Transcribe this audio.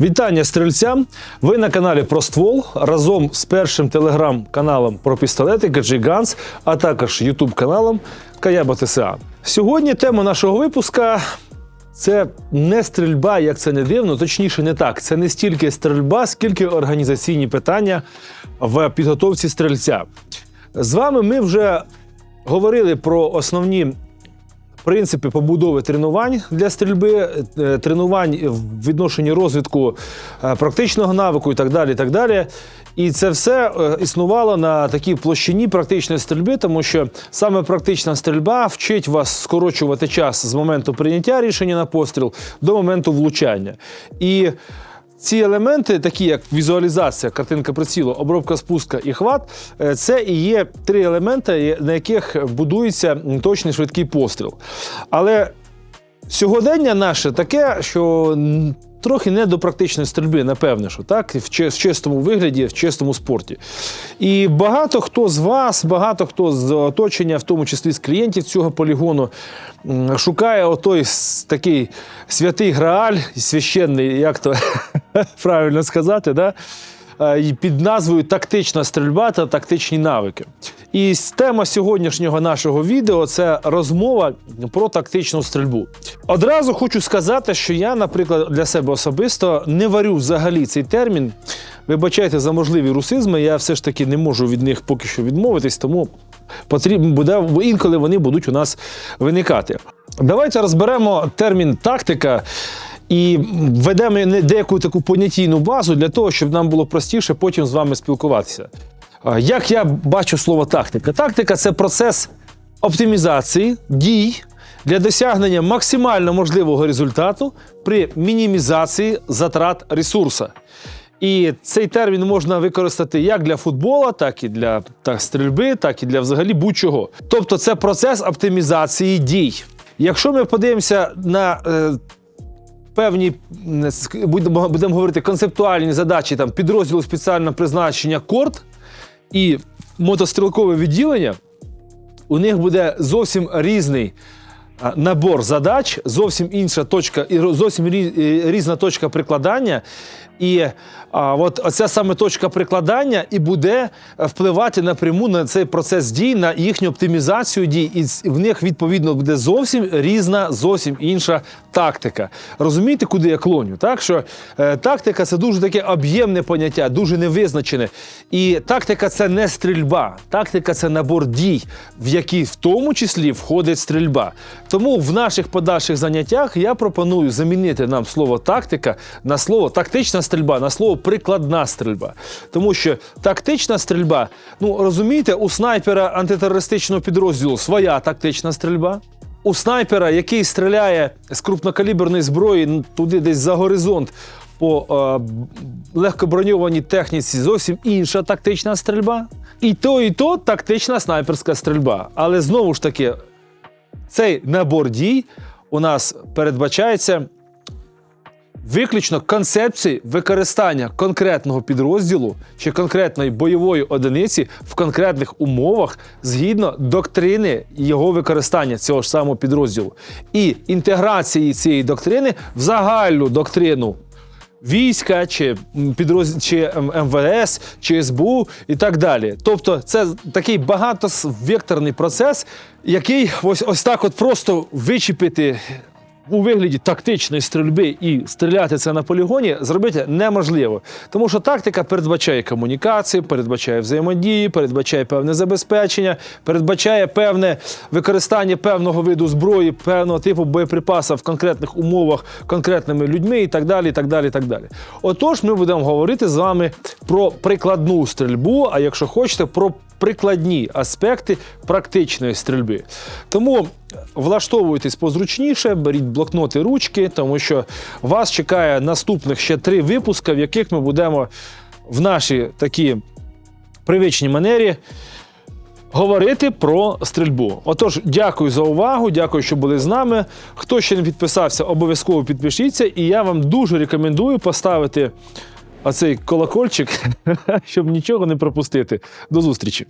Вітання стрільцям! Ви на каналі про ствол разом з першим телеграм-каналом про пістолети GG Guns, а також ютуб каналом Каяба ТСА. Сьогодні тема нашого випуска це не стрільба, як це не дивно, точніше, не так. Це не стільки стрільба, скільки організаційні питання в підготовці стрільця. З вами ми вже говорили про основні принципи побудови тренувань для стрільби, е, тренувань в відношенні розвитку е, практичного навику і так далі. І, так далі. і це все е, існувало на такій площині практичної стрільби, тому що саме практична стрільба вчить вас скорочувати час з моменту прийняття рішення на постріл до моменту влучання. І ці елементи, такі як візуалізація, картинка прицілу, обробка спуска і хват, е, це і є три елементи, на яких будується точний швидкий постріл. Але сьогодення наше таке, що трохи не до практичної стрільби, напевне, що так, в чистому вигляді, в чистому спорті. І багато хто з вас, багато хто з оточення, в тому числі з клієнтів цього полігону, шукає отой такий святий грааль, священний, як то правильно сказати, да? Е, під назвою Тактична стрільба та тактичні навики. І тема сьогоднішнього нашого відео це розмова про тактичну стрільбу. Одразу хочу сказати, що я, наприклад, для себе особисто не варю взагалі цей термін. Вибачайте за можливі русизми, я все ж таки не можу від них поки що відмовитись, тому потрібно буде, інколи вони будуть у нас виникати. Давайте розберемо термін тактика. І введемо не- деяку таку понятійну базу для того, щоб нам було простіше потім з вами спілкуватися. Як я бачу слово тактика? Тактика це процес оптимізації дій для досягнення максимально можливого результату при мінімізації затрат ресурсу. І цей термін можна використати як для футбола, так і для так, стрільби, так і для взагалі будь-чого. Тобто це процес оптимізації дій. Якщо ми подивимося на е, певні будемо, говорити концептуальні задачі там підрозділу спеціального призначення корт і мотострілкове відділення, у них буде зовсім різний набор задач, зовсім інша точка, і зовсім е, різна точка прикладання. І а, от оця саме точка прикладання і буде е, впливати напряму на цей процес дій, на їхню оптимізацію дій. І в них відповідно буде зовсім різна, зовсім інша тактика. Розумієте, куди я клоню? Так що е, тактика це дуже таке об'ємне поняття, дуже невизначене. І тактика це не стрільба. Тактика це набор дій, в які в тому числі входить стрільба. Тому в наших подальших заняттях я пропоную замінити нам слово тактика на слово тактична стрільба, на слово прикладна стрільба. Тому що тактична стрільба, ну розумієте, у снайпера антитерористичного підрозділу своя тактична стрільба. У снайпера, який стріляє з крупнокаліберної зброї ну, туди десь за горизонт по е, легкоброньованій техніці, зовсім інша тактична стрільба. І то, і то тактична снайперська стрільба. Але знову ж таки, цей набор дій у нас передбачається виключно концепції використання конкретного підрозділу чи конкретної бойової одиниці в конкретних умовах згідно доктрини його використання цього ж самого підрозділу і інтеграції цієї доктрини в загальну доктрину. Війська, чи підроз... чи МВС, чи СБУ і так далі. Тобто, це такий багатовекторний процес, який ось ось так, от просто вичепити у вигляді тактичної стрільби і стріляти це на полігоні зробити неможливо. Тому що тактика передбачає комунікації, передбачає взаємодії, передбачає певне забезпечення, передбачає певне використання певного виду зброї, певного типу боєприпасів в конкретних умовах, конкретними людьми і так далі. і так далі, і так далі. Отож, ми будемо говорити з вами про прикладну стрільбу, а якщо хочете, про прикладні аспекти практичної стрільби. Тому влаштовуйтесь позручніше, беріть блокноти, ручки, тому що вас чекає наступних ще три випуска, в яких ми будемо в нашій такі привичній манері. Говорити про стрільбу. Отож, дякую за увагу, дякую, що були з нами. Хто ще не підписався, обов'язково підпишіться. І я вам дуже рекомендую поставити оцей колокольчик, щоб нічого не пропустити. До зустрічі!